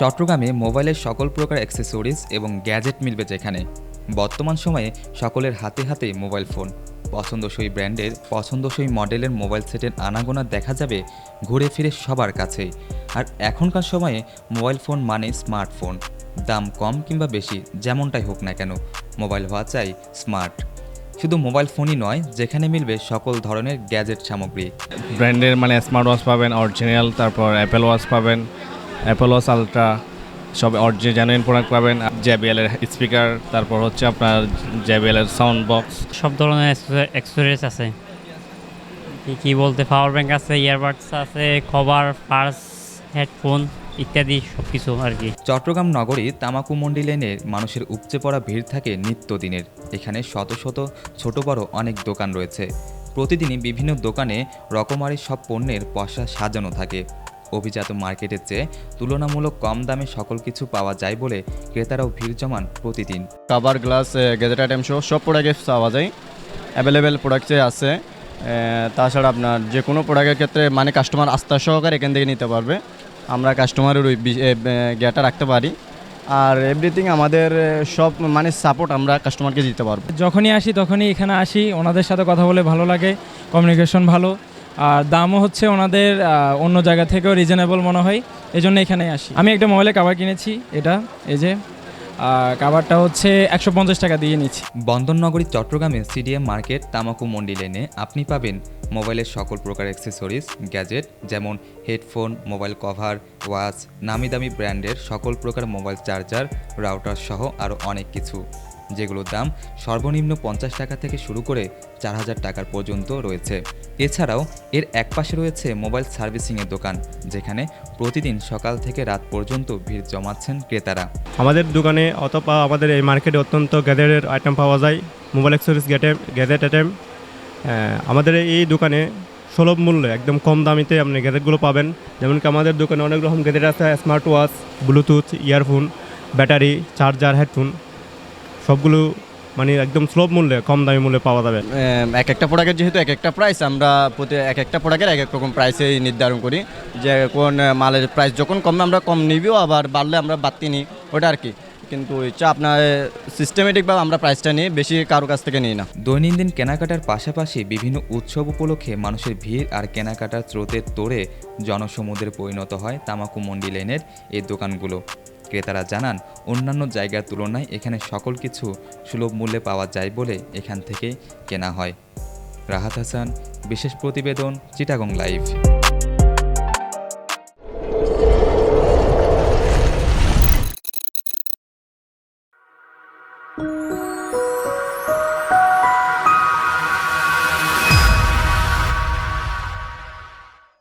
চট্টগ্রামে মোবাইলের সকল প্রকার অ্যাক্সেসরিজ এবং গ্যাজেট মিলবে যেখানে। বর্তমান সময়ে সকলের হাতে হাতে মোবাইল ফোন। পছন্দসই ব্র্যান্ডের, পছন্দসই মডেলের মোবাইল সেটের আনাগোনা দেখা যাবে ঘুরে ফিরে সবার কাছেই আর এখনকার সময়ে মোবাইল ফোন মানে স্মার্টফোন। দাম কম কিংবা বেশি, যেমনটাই হোক না কেন, মোবাইল হওয়া চাই স্মার্ট। শুধু মোবাইল ফোনই নয়, যেখানে মিলবে সকল ধরনের গ্যাজেট সামগ্রী। ব্র্যান্ডের মানে স্মার্ট ওয়াচ পাবেন, অরিজিনাল, তারপর অ্যাপেল ওয়াচ পাবেন। অ্যাপেল আলট্রা সব অরিজিনাল জেনুইন প্রোডাক্ট পাবেন। জেবিএলের স্পিকার তারপর হচ্ছে আপনার জেবিএলের সাউন্ড বক্স সব ধরনের এক্সপিরিয়েন্স আছে। কি কি বলতে পাওয়ার ব্যাংক আছে ইয়ারবাডস আছে কভার পার্স হেডফোন ইত্যাদি সব কিছু আর কি। চট্টগ্রাম নগরী তামাকু মন্ডি লেনে মানুষের উপচে পড়া ভিড় থাকে নিত্যদিনের এখানে শত শত ছোট বড় অনেক দোকান রয়েছে। প্রতিদিনই বিভিন্ন দোকানে রকমারি সব পণ্যের পশা সাজানো থাকে। অভিজাত মার্কেটের চেয়ে তুলনামূলক কম দামে সকল কিছু পাওয়া যায় বলে ক্রেতারাও ভিড় জমান প্রতিদিন। কাভার গ্লাস গ্যাজেট আইটেম সহ সব প্রোডাক্ট পাওয়া যায়। অ্যাভেলেবেল প্রোডাক্ট আছে। তাছাড়া আপনার যে কোনো প্রোডাক্টের ক্ষেত্রে মানে কাস্টমার আস্থা সহকারে এখান থেকে নিতে পারবে। আমরা কাস্টমারের ওই জ্ঞাটা রাখতে পারি। আর এভরিথিং আমাদের সব মানে সাপোর্ট আমরা কাস্টমারকে দিতে পারব। যখনই আসি তখনই এখানে আসি ওনাদের সাথে কথা বলে ভালো লাগে কমিউনিকেশন ভালো। আর দামও হচ্ছে ওনাদের অন্য জায়গা থেকেও রিজনেবল মনে হয় এই জন্য এখানেই আসি। আমি একটা মোবাইলের কাভার কিনেছি, এটা, এই যে কাভারটা হচ্ছে একশো পঞ্চাশ টাকা দিয়ে নিচ্ছি বন্দরনগরী চট্টগ্রামে সিডিএম মার্কেট তামাকু মন্ডি লেনে আপনি পাবেন মোবাইলের সকল প্রকার অ্যাক্সেসরিজ গ্যাজেট যেমন হেডফোন মোবাইল কভার ওয়াচ নামি দামি ব্র্যান্ডের সকল প্রকার মোবাইল চার্জার রাউটার সহ আরও অনেক কিছু। যেগুলোর দাম সর্বনিম্ন পঞ্চাশ টাকা থেকে শুরু করে চার হাজার টাকার পর্যন্ত রয়েছে। এছাড়াও এর একপাশে রয়েছে মোবাইল সার্ভিসিংয়ের দোকান, যেখানে প্রতিদিন সকাল থেকে রাত পর্যন্ত ভিড় জমাচ্ছেন ক্রেতারা। আমাদের দোকানে অথবা আমাদের এই মার্কেটে অত্যন্ত গ্যাজেটের আইটেম পাওয়া যায়, মোবাইল অ্যাক্সেসরিজ গ্যাটেম গ্যাজেট আইটেম আমাদের এই দোকানে সুলভ মূল্যে একদম কম দামিতে আপনি গ্যাজেটগুলো পাবেন। যেমন কি আমাদের দোকানে অনেক রকম গ্যাজেট আছে smart watch bluetooth earphone battery charger headphone সবগুলো মানে একদম সুলভ মূল্যে কম দামি মূল্যে পাওয়া যাবে। এক একটা প্রোডাক্টের যেহেতু এক একটা প্রাইস আমরা প্রতি এক একটা প্রোডাক্টের এক এক রকম প্রাইসেই নির্ধারণ করি। যে কোন মালের প্রাইস যখন কমে আমরা কম নিবিও আবার বাড়লে আমরা বাড়তি নিই। ওটা আর কি। কিন্তু ইচ্ছা আপনার সিস্টেমেটিকভাবে আমরা প্রাইসটা নিই বেশি কারও কাছ থেকে নিই না। দৈনন্দিন কেনাকাটার পাশাপাশি বিভিন্ন উৎসব উপলক্ষে মানুষের ভিড় আর কেনাকাটার স্রোতের তোড়ে জনসমুদ্রে পরিণত হয় তামাকু মন্ডি লেনের এই দোকানগুলো। ক্রেতারা জানান, অন্যান্য জায়গার তুলনায় এখানে সকল কিছু সুলভ মূল্যে পাওয়া যায় বলে এখান থেকে কেনা হয়। রাহাত হাসান, বিশেষ প্রতিবেদন, চিটাগং লাইভ।